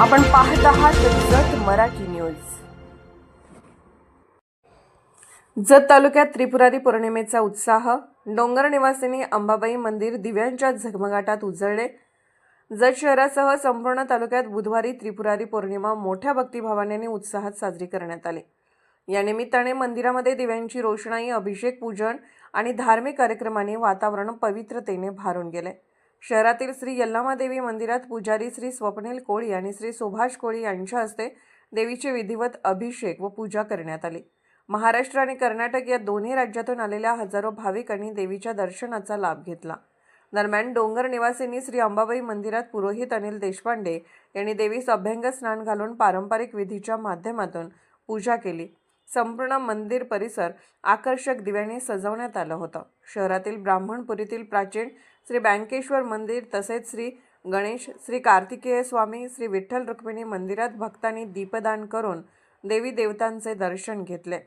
आपण पाहत आहात जत मराठी न्यूज. जत तालुक्यात त्रिपुरारी पौर्णिमेचा उत्साह डोंगर निवासिनी अंबाबाई मंदिर दिव्यांच्या झगमगाटात उजळले. जत शहरासह संपूर्ण तालुक्यात बुधवारी त्रिपुरारी पौर्णिमा मोठ्या भक्तिभावाने आणि उत्साहात साजरी करण्यात आली. या निमित्ताने मंदिरामध्ये दिव्यांची रोषणाई अभिषेक पूजन आणि धार्मिक कार्यक्रमाने वातावरण पवित्रतेने भारून गेले. शहरातील श्री यल्लामादेवी मंदिरात पुजारी श्री स्वप्नील कोळी आणि श्री सुभाष कोळी यांच्या हस्ते देवीचे विधिवत अभिषेक व पूजा करण्यात आली. महाराष्ट्र आणि कर्नाटक या दोन्ही राज्यातून आलेल्या हजारो भाविकांनी देवीच्या दर्शनाचा लाभ घेतला. दरम्यान डोंगर निवासींनी श्री अंबाबाई मंदिरात पुरोहित अनिल देशपांडे यांनी देवीस अभ्यंग स्नान घालून पारंपरिक विधीच्या माध्यमातून पूजा केली. संपूर्ण मंदिर परिसर आकर्षक दिव्यांनी सजवण्यात आलं होतं. शहरातील ब्राह्मणपुरीतील प्राचीन श्री बँकेश्वर मंदिर तसेच श्री गणेश श्री कार्तिकेय स्वामी श्री विठ्ठल रुक्मिणी मंदिरात भक्तांनी दीपदान करून देवी देवतांचे दर्शन घेतले.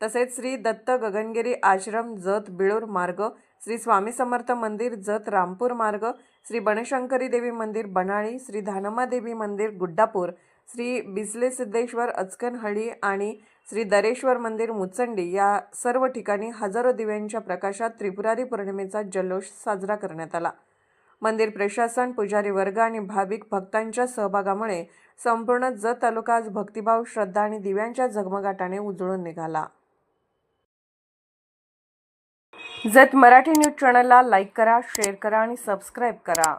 तसेच श्री दत्त गगनगिरी आश्रम जत बिळूर मार्ग श्री स्वामी समर्थ मंदिर जत रामपूर मार्ग श्री बनशंकरी देवी मंदिर बनाळी श्री धानमादेवी मंदिर गुड्डापूर श्री बिसले सिद्धेश्वर अचकनहळी आणि श्री दरेश्वर मंदिर मुचंडी या सर्व ठिकाणी हजारो दिव्यांच्या प्रकाशात त्रिपुरारी पौर्णिमेचा जल्लोष साजरा करण्यात आला. मंदिर प्रशासन पुजारी वर्ग आणि भाविक भक्तांच्या सहभागामुळे संपूर्ण जत तालुका आज भक्तिभाव श्रद्धा आणि दिव्यांच्या झगमगाटाने उजळून निघाला. जत मराठी न्यूज चॅनलला लाईक करा शेअर करा आणि सबस्क्राईब करा.